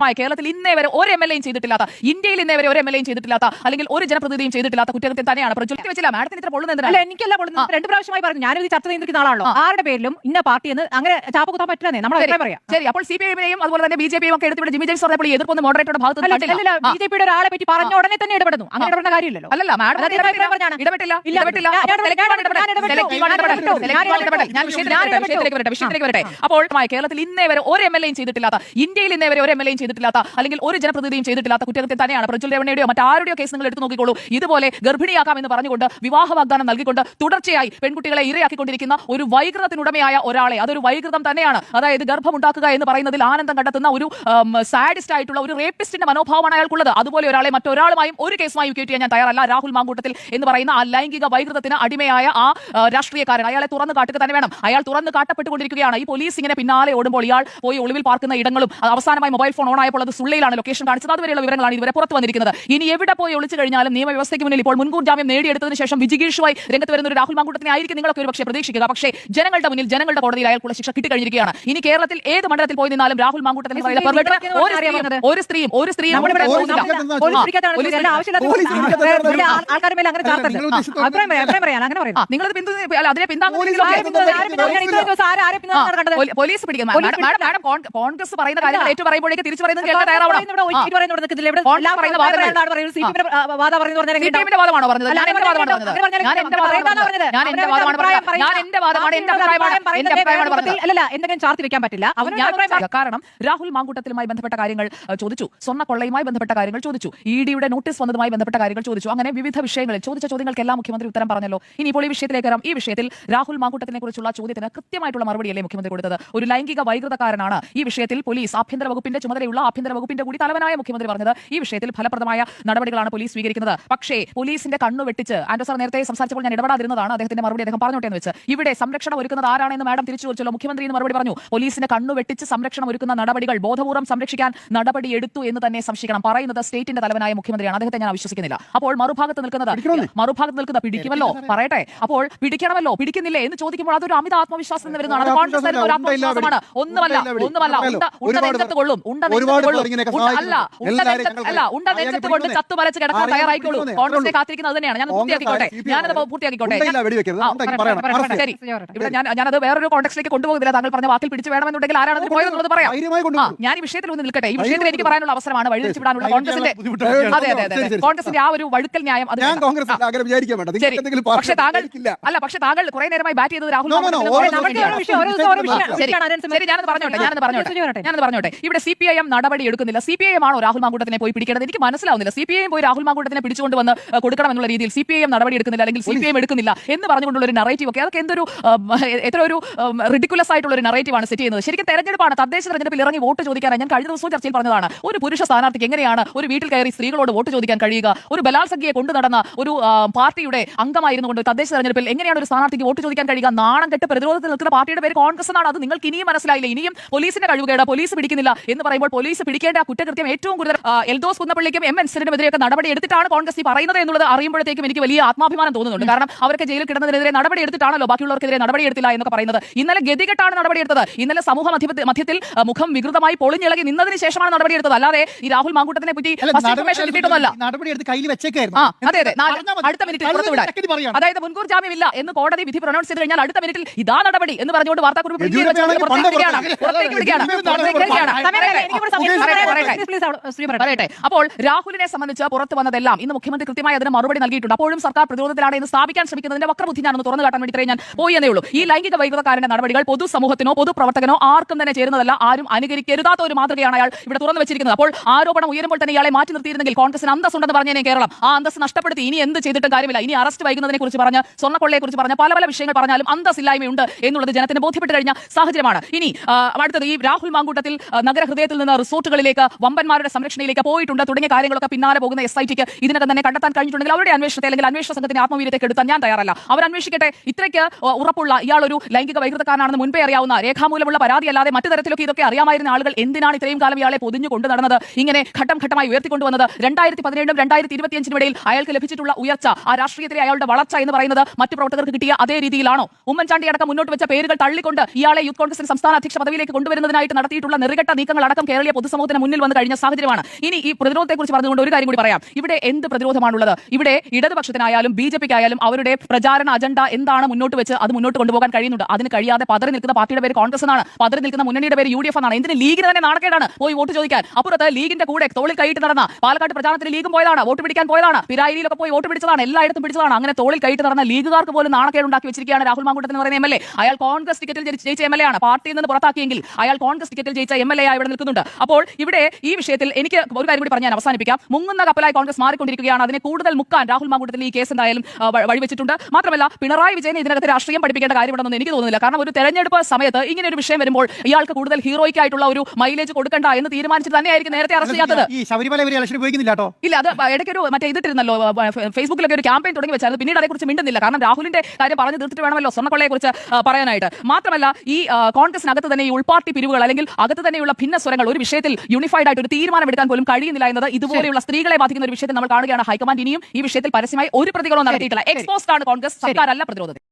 മായ കേരളത്തിൽ ഇന്നേ വരെ ഒരു എം എൽ എയും ചെയ്തിട്ടില്ലാത്ത ഇന്ത്യയിൽ ഇന്നേ വരെ ഒരു എം എൽ എയും ചെയ്തിട്ടില്ലാത്ത അല്ലെങ്കിൽ ഒരു ജനപ്രതിനിധിയും ചെയ്തിട്ടില്ലാത്ത കുറ്റകൃത്യം തന്നെയാണ് പ്രജ്വലിച്ച് വെച്ചില്ല മാഡത്തിന് ഇത്ര പൊള്ളുന്നത് അല്ല എനിക്കല്ല പൊള്ളുന്നത് രണ്ട് പ്രാവശ്യമായി പറഞ്ഞു ഞാനിത് ചർച്ച ചെയ്തിരിക്കുന്ന ആളാണോ ആരുടെ പേരിലും ഇന്ന പാർട്ടി എന്ന് അങ്ങനെ ചാപ്പ് കുത്താൻ പറ്റുന്നേ നമ്മൾ പറയാം ശരി അപ്പോൾ സി പി ഐയും അതുപോലെ തന്നെ ബി ജെ പിയും ഒക്കെ എടുത്തിവിടെ ജിമി ജെയിംസ് പറഞ്ഞപ്പോൾ എതിർപ്പൊന്നും മോഡറേറ്ററുടെ ഭാഗത്ത് ബി ജെ പിയുടെ ഒരാളെ പറ്റി പറഞ്ഞ ഉടനെ തന്നെ ഇടപെടുന്നു അങ്ങനെ ഇടപെടേണ്ട കാര്യമില്ലല്ലോ അല്ല മാഡം ഇടപെട്ടില്ല വിഷയത്തിലേക്ക് വരട്ടെ, അപ്പോൾ കേരളത്തിൽ ഇന്നേ വരെ ഒരു എം എൽ എയും ചെയ്തിട്ടില്ലാത്ത ഇന്ത്യയിൽ ഇന്നേ വരെ ഒരു എം എൽ എയും ചെയ്തിട്ടില്ലാത്ത അല്ലെങ്കിൽ ഒരു ജനപ്രതിനിധിയും ചെയ്തിട്ടില്ലാത്ത കുറ്റകൃത്യം തന്നെയാണ് പ്രജ്വൽ രമണയുടെയോ മറ്റാരുടെയോ കേസ് നിങ്ങൾ എടുത്തു നോക്കിക്കോളൂ. ഇതുപോലെ ഗർഭിണിയാക്കാം എന്ന് പറഞ്ഞുകൊണ്ട് വിവാഹ വാഗ്ദാനം നൽകിക്കൊണ്ട് തുടർച്ചയായി പെൺകുട്ടികളെ ഇരയാക്കിക്കൊണ്ടിരിക്കുന്ന ഒരു വൈകൃതത്തിനുടമയായ ഒരാളെ അതൊരു വൈകൃതം തന്നെയാണ്. അതായത് ഗർഭമുണ്ടാക്കുക എന്ന് പറയുന്നതിൽ ആനന്ദം കണ്ടെത്തുന്ന ഒരു സാഡിസ്റ്റ് ആയിട്ടുള്ള ഒരു റേപ്പിസ്റ്റിന്റെ മനോഭാവമാണ് അയാൾക്കുള്ളത്. അതുപോലെ ഒരാളെ മറ്റൊരാളുമായും ഒരു കേസുമായി കേട്ട് ചെയ്യാൻ ഞാൻ തയ്യാറല്ല. രാഹുൽ മാങ്കൂട്ടത്തിൽ എന്ന് പറയുന്ന ആ ലൈംഗിക വൈകൃതത്തിന് അടിമയായ ആ രാഷ്ട്രീയക്കാരൻ അയാളെ തുറന്നു കാട്ടുക തന്നെ വേണം. അയാൾ തുറന്നു കാട്ടപ്പെട്ടുകൊണ്ടിരിക്കുകയാണ്. ഈ പോലീസ് ഇങ്ങനെ പിന്നാലെ ഓടുമ്പോൾ ഇയാൾ പോയി ഒളിവിൽ പാർക്കുന്ന ഇടങ്ങളും അവസാനമായി മൊബൈൽ ഫോൺ ഓൺ ആയപ്പോൾ അത് സുള്ളയിലാണ് ലൊക്കേഷൻ കാണിച്ചത്. അതുവരെയുള്ള വിവരങ്ങളാണ് ഇതുവരെ പുറത്തു വന്നിരിക്കുന്നത്. ഇനി എവിടെ പോയി ഒളിച്ചു കഴിഞ്ഞാലും നിയമവ്യവസ്ഥയ്ക്ക് മുന്നിൽ ഇപ്പോൾ മുൻകൂർ ജാമ്യം നേടിയെടുത്തതിന് ശേഷം വിജിഗീഷുമായി രംഗത്ത് വരുന്ന ഒരു രാഹുൽ മാങ്കൂട്ടത്തിനെ ആയിരിക്കും നിങ്ങളൊക്കെ ഒരു പക്ഷേ പ്രതീക്ഷിക്കുക. പക്ഷേ ജനങ്ങളുടെ മുന്നിൽ ജനങ്ങളുടെ കോടതിയിൽ അയാൾക്കുള്ള ശിക്ഷ കിട്ടിക്കഴിഞ്ഞിരിക്കുകയാണ്. ഇനി കേരളത്തിൽ ഏത് മണ്ഡലത്തിൽ പോയി നിന്നാലും രാഹുൽ മാങ്കൂട്ടത്തിനെ ഒരു സ്ത്രീയും- ഒരു സ്ത്രീയും ആൾക്കാരുടെ മേലെ അങ്ങനെ അല്ല, ചാർത്തല്ല? നിങ്ങൾ അഭിപ്രായം പറയാം അഭിപ്രായം പറയാം അങ്ങനെ ആ, പറയുന്നത് നിങ്ങളത് പിന്തുണ അല്ല, അതിനെ പോലീസ് പിന്തുണ- പിടിക്കുന്നു കോൺഗ്രസ് പറയുന്ന കാര്യങ്ങൾ ഏറ്റു പറയുമ്പോഴേക്ക് തിരിച്ചു എന്തെങ്കിലും ചാർത്തി വെക്കാൻ പറ്റില്ല. കാരണം രാഹുൽ മാങ്കൂട്ടത്തിലുമായി ബന്ധപ്പെട്ട കാര്യങ്ങൾ ചോദിച്ചു. സ്വർണ കൊള്ളയുമായി ബന്ധപ്പെട്ട കാര്യങ്ങൾ ചോദിച്ചു. ഇ ഡിയുടെ നോട്ടീസ് വന്നതുമായി ബന്ധപ്പെട്ട കാര്യങ്ങൾ ചോദിച്ചു. അങ്ങനെ വിവിധ വിഷയങ്ങളിൽ ചോദിച്ച ചോദ്യങ്ങൾക്കെല്ലാം മുഖ്യമന്ത്രി ഉത്തരം പറഞ്ഞല്ലോ. ഇനിയിപ്പോൾ ഈ വിഷയത്തിലേക്ക് വരാം. ഈ വിഷയത്തിൽ രാഹുൽ മാങ്കൂട്ടത്തിനെ കുറിച്ചുള്ള ചോദ്യത്തിന് കൃത്യമായിട്ടുള്ള മറുപടിയല്ലേ മുഖ്യമന്ത്രി കൊടുത്തത്? ഒരു ലൈംഗിക വൈകൃതക്കാരനാണ്. ഈ വിഷയത്തിൽ പോലീസ് ആഭ്യന്തര വകുപ്പിന്റെ ചുമതലയുള്ള ആഭ്യന്തര വകുപ്പിന്റെ കൂടി തലവനായ മുഖ്യമന്ത്രി പറഞ്ഞത് ഈ വിഷയത്തിൽ ഫലപ്രദമായ നടപടികളാണ് പോലീസ് സ്വീകരിക്കുന്നത്. പക്ഷേ പോലീസിന്റെ കണ്ണു വെട്ടിച്ച് ആൻഡോ സാർ നേരത്തെ സംസാരിച്ചപ്പോൾ ഞാൻ ഇടപെടാതിരുന്നതാണ്. അദ്ദേഹത്തിന്റെ മറുപടി അദ്ദേഹം പറഞ്ഞോട്ടെ എന്ന് വെച്ച്. ഇവിടെ സംരക്ഷണം ഒരുക്കുന്നത് ആരാണെന്ന് മാഡം തിരിച്ചു ചോദിച്ചല്ലോ. മുഖ്യമന്ത്രി എന്ന് മറുപടി പറഞ്ഞു. പോലീസിന്റെ കണ്ണു വെട്ടിച്ച് സംരക്ഷണം ഒരുക്കുന്ന നടപടികൾ ബോധപൂർവം സംരക്ഷിക്കാൻ നടപടി എടുത്തു എന്ന് തന്നെ സംശയിക്കണം. പറയുന്നത് സ്റ്റേറ്റിന്റെ തലവനായ മുഖ്യമന്ത്രിയാണ്. അദ്ദേഹത്തെ ഞാൻ വിശ്വസിക്കുന്നില്ല അപ്പോൾ മറുഭാഗത്ത് നിൽക്കുന്നത് മറുഭാഗത്ത് നിൽക്കുന്ന പിടിക്കുമല്ലോ? പറയട്ടെ. അപ്പോൾ പിടിക്കണമല്ലോ? പിടിക്കുന്നില്ലേ എന്ന് ചോദിക്കുമ്പോൾ അതൊരു അമിത ആത്മവിശ്വാസം എന്ന് വരുന്നതാണ്. കോൺഗ്രസ് ഒരു ആത്മവിശ്വാസമാണ്. ഒന്നുമല്ല. ഒന്നുമല്ല. ഉണ്ട ഉണ്ട നെഞ്ചത്ത് കൊള്ളും. ഉണ്ട അല്ല അല്ല ഉണ്ട നെഞ്ചത്ത് കൊണ്ട് പിടിക്കുന്നേ. ചത്തുമലച്ച് കിടക്കാൻ തയ്യാറായിക്കോളൂ. കോൺഗ്രസിനെ കാത്തിരിക്കുന്നത് തന്നെയാണ്. ഞാൻ പൂർത്തിയാക്കിക്കോട്ടെ. ഞാനത് പൂർത്തിയാക്കിക്കോട്ടെ. ശരി. ഇവിടെ ഞാൻ ഞാനത് വേറൊരു കോൺടെക്സ്റ്റിലേക്ക് കൊണ്ടുപോകുന്നില്ല. താങ്കൾ പറഞ്ഞ വാക്കിൽ പിടിച്ചു വേണമെന്നുണ്ടെങ്കിൽ ആരാണ് അതിന് പോയതെന്നുള്ളത് പറയാം. ഞാൻ ഈ വിഷയത്തിൽ ഒന്ന് നിൽക്കട്ടെ. ഈ വിഷയത്തിൽ എനിക്ക് പറയാനുള്ള അവസരമാണ് വഴിതിരിച്ചു വിടാനുള്ള കോൺഗ്രസിന്റെ അതെ അതെ അതെ. കോൺഗ്രസിന്റെ ആ ഒരു വഴുക്കൽ ന്യായം അത് പക്ഷെ താങ്കൾ അല്ല പക്ഷെ താങ്കൾ കുറെ നേരമായി ബാറ്റ് ചെയ്തത് രാഹുൽ ഗാന്ധി ഞാനത് പറഞ്ഞോട്ടെ ഞാനത് പറഞ്ഞോട്ടെ ഞാനത് പറഞ്ഞോട്ടെ ഇവിടെ സി പി ഐ എം നടപടി എടുക്കുന്നില്ല. സി പി ഐ എം ആണോ രാഹുൽ മാങ്കൂട്ടത്തിനെ പോയി പിടിക്കേണ്ടത്? എനിക്ക് മനസ്സിലാവുന്നില്ല. സി പി ഐ എം പോയി രാഹുൽ മാങ്കൂട്ടത്തിനെ പിടിച്ചുകൊണ്ട് വന്ന് കൊടുക്കണം എന്നുള്ള രീതിയിൽ സി പി ഐ എം നടപടി എടുക്കുന്നില്ല അല്ലെങ്കിൽ സി പി ഐ എം എടുക്കുന്നില്ല എന്ന് പറഞ്ഞുകൊണ്ടുള്ള ഒരു നറേറ്റീവ് ഒക്കെ. അതൊക്കെ എന്തൊരു എത്ര ഒരു റിഡിക്കുലസ് ആയിട്ടുള്ള ഒരു നറേറ്റീവാണ് സെറ്റ് ചെയ്യുന്നത്. ശരിക്കും തെരഞ്ഞെടുപ്പാണ്. തദ്ദേശ തെരഞ്ഞെടുപ്പിൽ ഇറങ്ങി വോട്ട് ചോദിക്കാനാണ് ഞാൻ കഴിഞ്ഞ ദിവസവും ചർച്ചയിൽ പറഞ്ഞതാണ്. ഒരു പുരുഷ സ്ഥാനാർത്ഥിക്ക് എങ്ങനെയാണ് ഒരു വീട്ടിൽ കയറി സ്ത്രീകളോട് വോട്ട് ചോദിക്കാൻ കഴിയുക? ഒരു ബലാത്സംഗിയെ കൊണ്ടു നടന്ന ഒരു പാർട്ടിയുടെ അംഗമായിരുന്നു കൊണ്ട് തദ്ദേശ തെരഞ്ഞെടുപ്പിൽ എങ്ങനെയാണ് ഒരു സ്ഥാനാർത്ഥിക്ക് വോട്ട് ചോദിക്കാൻ കഴിയുക? നാണം കെട്ട് പ്രതിരോധത്തിൽ നിൽക്കുന്ന പാർട്ടിയുടെ പേര് കോൺഗ്രസ് എന്നാണ്. അത് നിങ്ങൾക്ക് ഇനിയും മനസ്സിലായില്ല? ഇനിയും പോലീസിന്റെ കഴിവുകേട്. പോലീസ് പിടിക്കുന്നില്ല എന്ന് പറയുമ്പോൾ പോലീസ് പിടിക്കേണ്ട കുറ്റകൃത്യം ഏറ്റവും കൂടുതൽ എൽദോസ് കുന്നപ്പള്ളിക്കും എം എൻസിനെതിരെയൊക്കെ നടപടി എടുത്തിട്ടാണ് കോൺഗ്രസ് ഈ പറയുന്നത് എന്നുള്ളത് അറിയുമ്പോഴത്തേക്കും എനിക്ക് വലിയ ആത്മാഭിമാനം തോന്നുന്നുണ്ട്. കാരണം അവർക്ക് ജയിലിൽ കിടന്നതിനെതിരെ നടപടി എടുത്തിട്ടാണല്ലോ ബാക്കിയുള്ളവർക്കെതിരെ നടപടി എടുത്തില്ല എന്നൊക്കെ പറയുന്നത്. ഇന്നലെ ഗതികെട്ടാണ് നടപടി എടുത്തത്. ഇന്നലെ സമൂഹ മധ്യത്തിൽ മുഖം വികൃതമായി പൊളിഞ്ഞിളകി നിന്നതിന് ശേഷമാണ് നടപടി എടുത്തത്. അല്ലാതെ ഈ രാഹുൽ മാങ്കൂട്ടത്തിനെ പറ്റി ഇൻഫർമേഷൻ കിട്ടിയിട്ടൊന്നുമല്ല. നടപടി എടുത്ത് കയ്യിൽ വെച്ചേക്കായിരുന്നു. അതെ അതെ. അടുത്ത മിനിറ്റിൽ പുറത്തുവിടാൻ അതായത് മുൻകൂർ ജാമ്യമില്ല എന്ന് കോടതി വിധി പ്രൊനൗൺസ് ചെയ്ത് കഴിഞ്ഞാൽ അടുത്ത മിനിറ്റിൽ ഇതാ നടപടി എന്ന് പറഞ്ഞുകൊണ്ട് വാർത്താക്കുറിപ്പ് പുറത്തേക്ക് പുറത്തേക്ക് പുറത്തേക്ക് വിടുകയാണ്. പുറത്തേക്ക് വിടുകയാണ്. പറയട്ടെ. അപ്പോൾ രാഹുലിനെ സംബന്ധിച്ച് പുറത്തു വന്നതെല്ലാം ഇന്ന് മുഖ്യമന്ത്രി കൃത്യമായി അതിന് മറുപടി നൽകിയിട്ടുണ്ട്. അപ്പോഴും സർക്കാർ പ്രതിരോധത്തിലാണ് എന്ന് സ്ഥാപിക്കാൻ ശ്രമിക്കുന്നതിന്റെ വക്രബുദ്ധി ഞാനൊന്ന് തുറന്നു കാട്ടാൻ വേണ്ടി ഞാൻ പോയി എന്നേ ഉള്ളൂ. ഈ ലൈംഗിക വൈകൃതക്കാരന്റെ നടപടികൾ പൊതുസമൂഹത്തിനോ പൊതുപ്രവർത്തകനോ ആർക്കും തന്നെ ചേരുന്നതല്ല ആരും അനുകരിക്കരുതാത്ത ഒരു മാതൃകയാണ് അയാൾ ഇവിടെ തുറന്നു വെച്ചിരിക്കുന്നത്. അപ്പോൾ ആരോപണം ഉയരുമ്പോൾ തന്നെ ഇയാളെ മാറ്റി നിർത്തിയിരുന്നെങ്കിൽ കോൺഗ്രസിന് അന്തസ് ഉണ്ടെന്ന് പറഞ്ഞേ കേരളം. ആ അന്തസ് നഷ്ടപ്പെടുത്തി ഇനി എന്ത് ചെയ്തിട്ടും കാര്യമില്ല. ഇനി അറസ്റ്റ് വൈകുന്നതിനെ കുറിച്ച് പറഞ്ഞ് സ്വർണക്കൊള്ളയെ കുറിച്ച് പറഞ്ഞ പല പല വിഷയങ്ങൾ പറഞ്ഞാലും അന്തസ്സില്ലായ്മയുണ്ട് എന്നുള്ളത് ജനത്തിന് ബോധ്യപ്പെട്ട് കഴിഞ്ഞ സാഹചര്യമാണ്. ഇനി അടുത്തത് ഈ രാഹുൽ മാങ്കൂട്ടത്തിൽ നഗരഹൃദയത്തിൽ നിന്ന് റിസോർട്ടുകളിലേക്ക് വമ്പന്മാരുടെ സംരക്ഷണയിലേക്ക് പോയിട്ടുണ്ട്. തുടങ്ങിയ കാര്യങ്ങളൊക്കെ പിന്നാലെ പോകുന്ന എസ് ഐ ടിക്ക് ഇതിനകം തന്നെ കണ്ടെത്താൻ കഴിഞ്ഞിട്ടുണ്ടെങ്കിൽ അവരുടെ അന്വേഷണത്തെ അല്ലെങ്കിൽ അന്വേഷണ സംഘത്തിന്റെ ആത്മവീര്യത്തെ എടുത്താൻ ഞാൻ തയ്യാറല്ല. അവർ അന്വേഷിക്കട്ടെ. ഇത്രയ്ക്ക് ഉറപ്പുള്ള ഇയാൾ ഒരു ലൈംഗിക വൈകൃതക്കാരനാണെന്ന് മുൻപേ അറിയാവുന്ന രേഖാമൂലമുള്ള പരാതി അല്ലാതെ മറ്റു തരത്തിലൊക്കെ ഇതൊക്കെ അറിയാമായിരുന്ന ആളുകൾ എന്തിനാണ് ഇത്രയും കാലം ഇയാളെ പൊതിഞ്ഞു കൊണ്ടു നടന്നത്? ഇങ്ങനെ ഘട്ടം ഘട്ടമായി ഉയർത്തിക്കൊണ്ടുവന്നത് രണ്ടായിരത്തി പതിനേഴും രണ്ടായിരത്തി ഇരുപത്തിയഞ്ചിനും ഇടയിൽ അയാൾക്ക് ലഭിച്ചിട്ടുള്ള ഉയർച്ച ആ രാഷ്ട്രീയത്തിലെ അയാളുടെ വളർച്ച എന്ന് പറയുന്നത് മറ്റു പ്രവർത്തകർക്ക് കിട്ടിയ അതേ രീതിയിലാണോ? ഉമ്മൻചാണ്ടി അടക്കം മുന്നോട്ട് വെച്ച പേരുകൾ തള്ളിക്കൊണ്ട് ഇയാളെ യൂത്ത് കോൺഗ്രസിന്റെ സംസ്ഥാന അധ്യക്ഷ പദവിയിലേക്ക് കൊണ്ടുവരുന്നതിനായിട്ട് നടത്തിയിട്ടുള്ള നെറുകെട്ട നീക്കങ്ങൾ അടക്കം കേരളീയ വലിയ പൊതുസമൂഹത്തിന് മുന്നിൽ വന്ന് കഴിഞ്ഞ സാഹചര്യമാണ്. ഇനി ഈ പ്രതിരോധത്തെക്കുറിച്ച് പറഞ്ഞുകൊണ്ട് ഒരു കാര്യം കൂടി പറയാം. ഇവിടെ എന്ത് പ്രതിരോധമാണുള്ളത്? ഇവിടെ ഇടതുപക്ഷത്തിനായാലും ബി ജെ പിക്കായാലും അവരുടെ പ്രചാരണ അജണ്ട എന്താണ് മുന്നോട്ട് വെച്ച് അത് മുന്നോട്ട് കൊണ്ടുപോകാൻ കഴിയുന്നുണ്ട്? അതിന് കഴിയാതെ പതറി നിൽക്കുന്ന പാർട്ടിയുടെ പേര് കോൺഗ്രസ് എന്നാണ്. പതറി നിൽക്കുന്ന മുന്നണിയുടെ പേര് യു ഡി എഫ് എന്നാണ്. എന്തിന് ലീഗിന് തന്നെ നാണക്കേടാണ്? പോയി വോട്ട് ചോദിക്കാൻ. അപ്പുറത്ത് ലീഗിന്റെ കൂടെ തോളിൽ കൈയിട്ട് നടന്ന പാലക്കാട് പ്രചാരണത്തിന് ലീഗും പോയതാണ്. വോട്ട് പിടിക്കാൻ പോയതാണ്. പിരായിരിയിലൊക്കെ പോയി വോട്ട് പിടിച്ചതാണ്. എല്ലായിടത്തും പിടിച്ചതാണ്. അങ്ങനെ തോളിൽ കൈയിട്ട് നടന്ന ലീഗുകാർക്ക് പോലും നാണക്കേടുണ്ടാക്കി വെച്ചിരിക്കുകയാണ് രാഹുൽ മാങ്കൂട്ടത്തിൽ എന്ന് പറയുന്ന എം എൽ എ. അയാൾ കോൺഗ്രസ് ടിക്കറ്റിൽ ജയിച്ച- എം എൽ എ ആണ്. പാർട്ടിയിൽ നിന്ന് പുറത്താക്കിയെങ്കിൽ അയാൾ കോൺഗ്രസ് ടിക്കറ്റിൽ ജയിച്ച എം എൽ എ ഇവിടെ നിൽക്കുന്നുണ്ട്. അപ്പോൾ ഇവിടെ ഈ വിഷയത്തിൽ എനിക്ക് ഒരു കാര്യം കൂടി പറഞ്ഞ് ഞാൻ അവസാനിപ്പിക്കാം. മുങ്ങുന്ന കപ്പലായി കോൺഗ്രസ് മാറിക്കൊണ്ടിരിക്കുകയാണ്. അതിനെ കൂടുതൽ മുക്കാൻ രാഹുൽ മാങ്കൂട്ടത്തിൽ ഈ കേസ് എന്തായാലും വഴിവെച്ചിട്ടുണ്ട്. മാത്രമല്ല പിണറായി വിജയനെ ഇതിനകത്ത് രാഷ്ട്രീയം പഠിപ്പിക്കേണ്ട കാര്യമുണ്ടെന്ന് എനിക്ക് തോന്നുന്നില്ല. കാരണം ഒരു തെരഞ്ഞെടുപ്പ് സമയത്ത് ഇങ്ങനെ ഒരു വിഷയം വരുമ്പോൾ ഇയാൾക്ക് കൂടുതൽ ഹീറോയ്ക്ക് ആയിട്ടുള്ള ഒരു മൈലേജ് കൊടുക്കണ്ട എന്ന് തീരുമാനിച്ചിട്ട് തന്നെയായിരിക്കും നേരത്തെ അറസ്റ്റ് ചെയ്യാത്തത്. ഇല്ല അത് ഇടയ്ക്കൊരു മറ്റേ ഇതിട്ടിരുന്നല്ലോ ഫേസ്ബുക്കിലൊക്കെ ഒരു ക്യാമ്പയിൻ തുടങ്ങി വെച്ചായിരുന്നു. പിന്നീട് അതേക്കുറിച്ച് മിണ്ടുന്നില്ല. കാരണം രാഹുലിന്റെ കാര്യം പറഞ്ഞു തീർത്തിട്ട് വേണമല്ലോ സ്വർണക്കൊള്ളയെ കുറിച്ച് പറയാനായിട്ട്. മാത്രമല്ല ഈ കോൺഗ്രസിനകത്ത് തന്നെ ഈ ഉൾപാർട്ടി പിരിവുകൾ അല്ലെങ്കിൽ അകത്ത് തന്നെയുള്ള ഭിന്ന സ്വരങ്ങൾ ഒരു വിഷയത്തിൽ യൂണിഫൈഡ് ആയിട്ട് ഒരു തീരുമാനമെടുക്കാൻ പോലും കഴിയുന്നില്ല എന്നത് ഇതുപോലെയുള്ള സ്ത്രീകളെ ബാധിക്കുന്ന ഒരു വിഷയത്തിൽ നമ്മൾ കാണുകയാണ് ഹൈക്കമാൻഡ്. ഇനിയും ഈ വിഷയത്തിൽ പരസ്യമായി ഒരു പ്രതികരണവും നടത്തിയിട്ടില്ല. എക്സ്പോസ്ഡ് ആണ് കോൺഗ്രസ്. സർക്കാരല്ല പ്രതിരോധത്തിൽ.